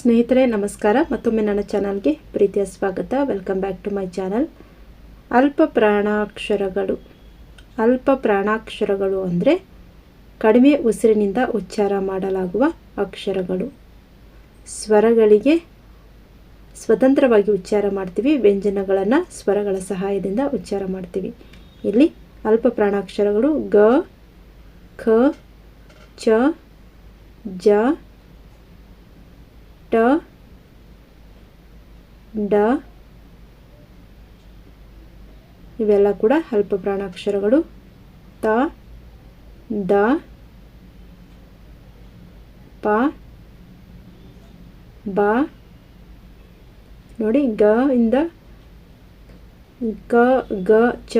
ಸ್ನೇಹಿತರೆ, ನಮಸ್ಕಾರ. ಮತ್ತೊಮ್ಮೆ ನನ್ನ ಚಾನಲ್ಗೆ ಪ್ರೀತಿಯ ಸ್ವಾಗತ. Welcome back to my channel ಅಲ್ಪ ಪ್ರಾಣಾಕ್ಷರಗಳು. ಅಲ್ಪ ಪ್ರಾಣಾಕ್ಷರಗಳು ಅಂದರೆ ಕಡಿಮೆ ಉಸಿರಿನಿಂದ ಉಚ್ಚಾರ ಮಾಡಲಾಗುವ ಅಕ್ಷರಗಳು. ಸ್ವರಗಳಿಗೆ ಸ್ವತಂತ್ರವಾಗಿ ಉಚ್ಚಾರ ಮಾಡ್ತೀವಿ. ವ್ಯಂಜನಗಳನ್ನು ಸ್ವರಗಳ ಸಹಾಯದಿಂದ ಉಚ್ಚಾರ ಮಾಡ್ತೀವಿ. ಇಲ್ಲಿ ಅಲ್ಪ ಪ್ರಾಣಾಕ್ಷರಗಳು ಗ, ಖ, ಚ, ಜ ಟ ಡ, ಇವೆಲ್ಲ ಕೂಡ ಅಲ್ಪ ಪ್ರಾಣಾಕ್ಷರಗಳು. ತ, ದ, ಪ, ಬ. ನೋಡಿ, ಗ ಇಂದ ಗ ಗ, ಚ,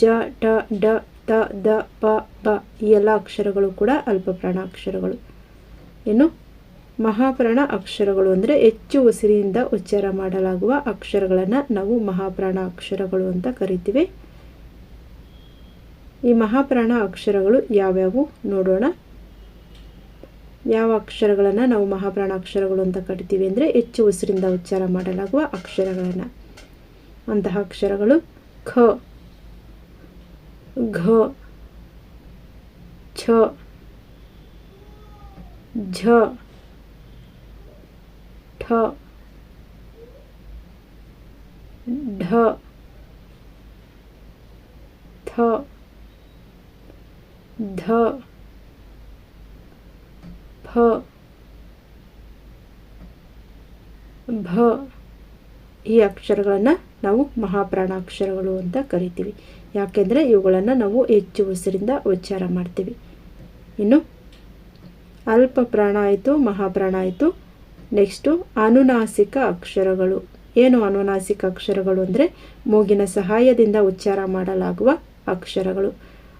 ಜ ಟ ಡ, ತ, ದ, ಪ, ಬ ಈ ಎಲ್ಲ ಅಕ್ಷರಗಳು ಕೂಡ ಅಲ್ಪ ಪ್ರಾಣಾಕ್ಷರಗಳು. ಇನ್ನು ಮಹಾಪ್ರಾಣ ಅಕ್ಷರಗಳು ಅಂದರೆ ಹೆಚ್ಚು ಉಸಿರಿನಿಂದ ಉಚ್ಚಾರ ಮಾಡಲಾಗುವ ಅಕ್ಷರಗಳನ್ನು ನಾವು ಮಹಾಪ್ರಾಣ ಅಕ್ಷರಗಳು ಅಂತ ಕರಿತೀವಿ. ಈ ಮಹಾಪ್ರಾಣ ಅಕ್ಷರಗಳು ಯಾವ್ಯಾವು ನೋಡೋಣ. ಯಾವ ಅಕ್ಷರಗಳನ್ನು ನಾವು ಮಹಾಪ್ರಾಣ ಅಕ್ಷರಗಳು ಅಂತ ಕರಿತೀವಿ ಅಂದರೆ ಹೆಚ್ಚು ಉಸಿರಿಂದ ಉಚ್ಚಾರ ಮಾಡಲಾಗುವ ಅಕ್ಷರಗಳನ್ನು. ಅಂತಹ ಅಕ್ಷರಗಳು ಖ, ಘ, ಛ, ಝ ಢ. ಥ. ಧ. ಫ ಭ. ಈ ಅಕ್ಷರಗಳನ್ನು ನಾವು ಮಹಾಪ್ರಾಣಾಕ್ಷರಗಳು ಅಂತ ಕರಿತೀವಿ. ಯಾಕೆಂದರೆ ಇವುಗಳನ್ನು ನಾವು ಹೆಚ್ಚು ಉಸಿರಿಂದ ಉಚ್ಚಾರ ಮಾಡ್ತೀವಿ. ಇನ್ನು ಅಲ್ಪ ಪ್ರಾಣ ಆಯಿತು, ಮಹಾಪ್ರಾಣ ಆಯಿತು ನೆಕ್ಸ್ಟು ಅನುನಾಸಿಕ ಅಕ್ಷರಗಳು. ಏನು ಅನುನಾಸಿಕ ಅಕ್ಷರಗಳು ಅಂದರೆ? ಮೂಗಿನ ಸಹಾಯದಿಂದ ಉಚ್ಚಾರ ಮಾಡಲಾಗುವ ಅಕ್ಷರಗಳು.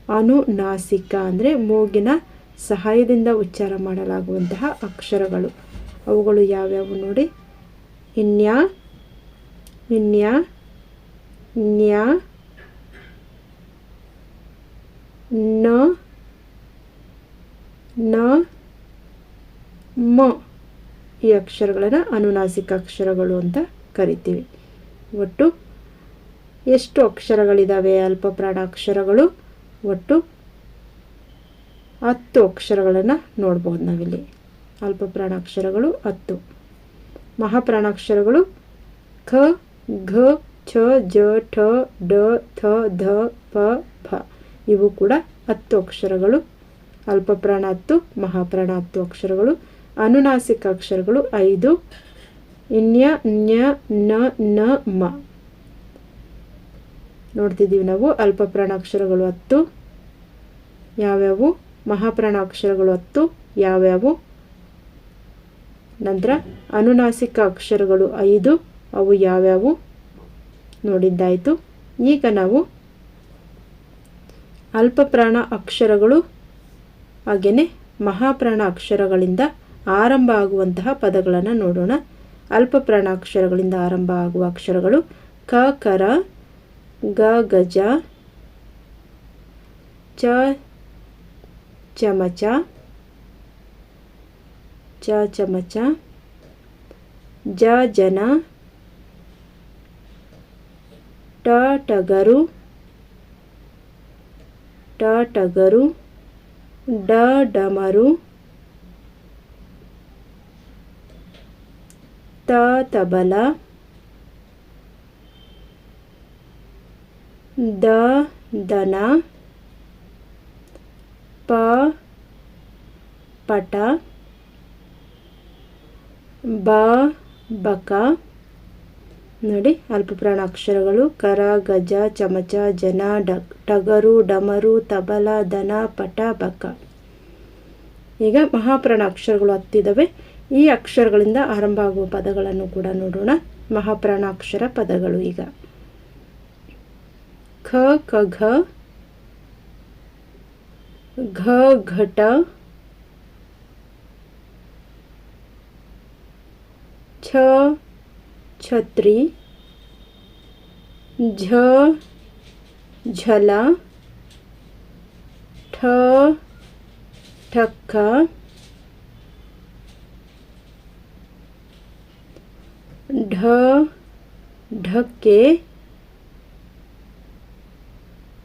ಅನುನಾಸಿಕ ಅಂದರೆ ಮೂಗಿನ ಸಹಾಯದಿಂದ ಉಚ್ಚಾರ ಮಾಡಲಾಗುವಂತಹ ಅಕ್ಷರಗಳು. ಅವುಗಳು ಯಾವ್ಯಾವು ನೋಡಿ? ಇನ್ಯ ಇನ್ಯ ನ್ಯ, ನ ನ, ಮ. ಈ ಅಕ್ಷರಗಳನ್ನು ಅನುನಾಸಿಕ ಅಕ್ಷರಗಳು ಅಂತ ಕರಿತೀವಿ. ಒಟ್ಟು ಎಷ್ಟು ಅಕ್ಷರಗಳಿದ್ದಾವೆ ಅಲ್ಪಪ್ರಾಣ ಪ್ರಾಣಾಕ್ಷರಗಳು ಒಟ್ಟು ಹತ್ತು ಅಕ್ಷರಗಳನ್ನು ನೋಡ್ಬೋದು ನಾವಿಲ್ಲಿ. ಅಲ್ಪ ಪ್ರಾಣಾಕ್ಷರಗಳು ಹತ್ತು. ಮಹಾಪ್ರಾಣಾಕ್ಷರಗಳು ಖ, ಘ, ಛ, ಜ, ಠ, ಡ, ಥ, ಧ, ಪ ಭ ಇವು ಕೂಡ ಹತ್ತು ಅಕ್ಷರಗಳು. ಅಲ್ಪ ಪ್ರಾಣ ಹತ್ತು, ಮಹಾಪ್ರಾಣ ಹತ್ತು ಅಕ್ಷರಗಳು. ಅನುನಾಸಿಕ ಅಕ್ಷರಗಳು ಐದು. ಇನ್ಯ ನ್ಯ, ನ ನ, ಮ. ನೋಡ್ತಿದ್ದೀವಿ ನಾವು. ಅಲ್ಪ ಪ್ರಾಣಾಕ್ಷರಗಳು ಹತ್ತು. ಯಾವ್ಯಾವು? ಮಹಾಪ್ರಾಣ ಅಕ್ಷರಗಳು ಹತ್ತು. ಯಾವ್ಯಾವು? ನಂತರ ಅನುನಾಸಿಕ ಅಕ್ಷರಗಳು ಐದು. ಅವು ಯಾವ್ಯಾವು? ನೋಡಿದ್ದಾಯಿತು. ಈಗ ನಾವು ಅಲ್ಪಪ್ರಾಣ ಅಕ್ಷರಗಳು ಹಾಗೆಯೇ ಮಹಾಪ್ರಾಣ ಅಕ್ಷರಗಳಿಂದ ಆರಂಭ ಆಗುವಂತಹ ಪದಗಳನ್ನು ನೋಡೋಣ. ಅಲ್ಪ ಪ್ರಾಣಾಕ್ಷರಗಳಿಂದ ಆರಂಭ ಆಗುವ ಅಕ್ಷರಗಳು ಕ ಕರ ಗ ಗಜ ಚ ಚಮಚ ಚ ಚಮಚ ಜ, ಜನ, ಟ, ಟಗರು ಟ, ಟಗರು, ಡ, ಡಮರು ತ ತಬಲ, ದ ದನ, ಪ ಪಟ, ಬ ಬಕ. ನೋಡಿ ಅಲ್ಪಪ್ರಾಣ ಅಕ್ಷರಗಳು, ಕರ, ಗಜ, ಚಮಚ, ಜನ, ಡ, ಟಗರು, ಡಮರು, ತಬಲ, ದನ, ಪಟ, ಬಕ. ಈಗ ಮಹಾಪ್ರಾಣ ಅಕ್ಷರಗಳು ಹತ್ತಿದ್ದಾವೆ ಈ ಅಕ್ಷರಗಳಿಂದ ಆರಂಭ ಆಗುವ ಪದಗಳನ್ನು ಕೂಡ ನೋಡೋಣ. ಮಹಾಪ್ರಾಣಾಕ್ಷರ ಪದಗಳು ಈಗ. ಖ ಖ ಘ ಘ, ಘಟ, ಛ, ಛತ್ರಿ, ಝ, ಝಲ, ಠ, ಠಕ್ಕ ಢ ಢಕ್ಕೆ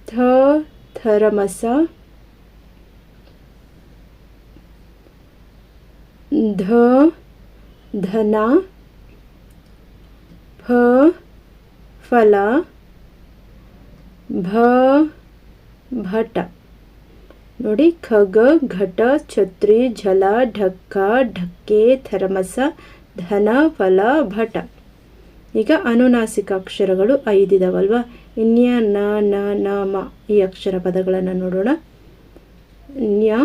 ಥ ಥರಮಸ ಧ ಧನ ಫ ಫಲ ಭ ಭಟ ನೋಡಿ ಖಗ ಘಟ, ಛತ್ರಿ, ಝಲ, ಢಕ್ಕ, ಢಕ್ಕೆ, ಥರಮಸ, ಧನ, ಫಲ, ಭಟ. ಈಗ ಅನುನಾಸಿಕ ಅಕ್ಷರಗಳು ಐದಿದವಲ್ವ? ಇನ್ಯ ನ ನ ನ ಈ ಅಕ್ಷರ ಪದಗಳನ್ನು ನೋಡೋಣ. ನ್ಯ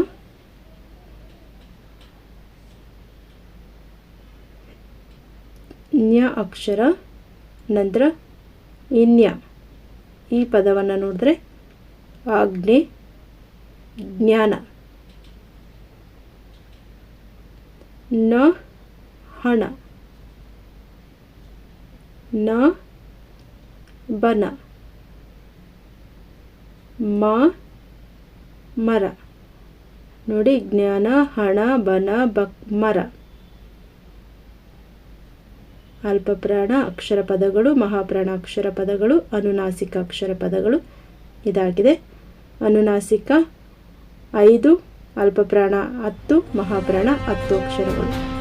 ನ್ಯ ಅಕ್ಷರ, ನಂತರ ಇನ್ಯ ಈ ಪದವನ್ನು ನೋಡಿದ್ರೆ ಆಜ್ಞೆ ಜ್ಞಾನ. ನ, ಹಣ. ನ, ಬನ. ಮ, ಮರ. ನೋಡಿ, ಜ್ಞಾನ, ಹಣ, ಬನ, ಬಕ್, ಮರ. ಅಲ್ಪಪ್ರಾಣ, ಅಕ್ಷರ ಪದಗಳು, ಮಹಾಪ್ರಾಣ, ಅಕ್ಷರ ಪದಗಳು, ಅನುನಾಸಿಕ, ಅಕ್ಷರ ಪದಗಳು. ಇದಾಗಿದೆ. ಅನುನಾಸಿಕ, ಐದು. ಅಲ್ಪಪ್ರಾಣ, ಹತ್ತು. ಮಹಾಪ್ರಾಣ, ಹತ್ತು ಅಕ್ಷರಗಳು.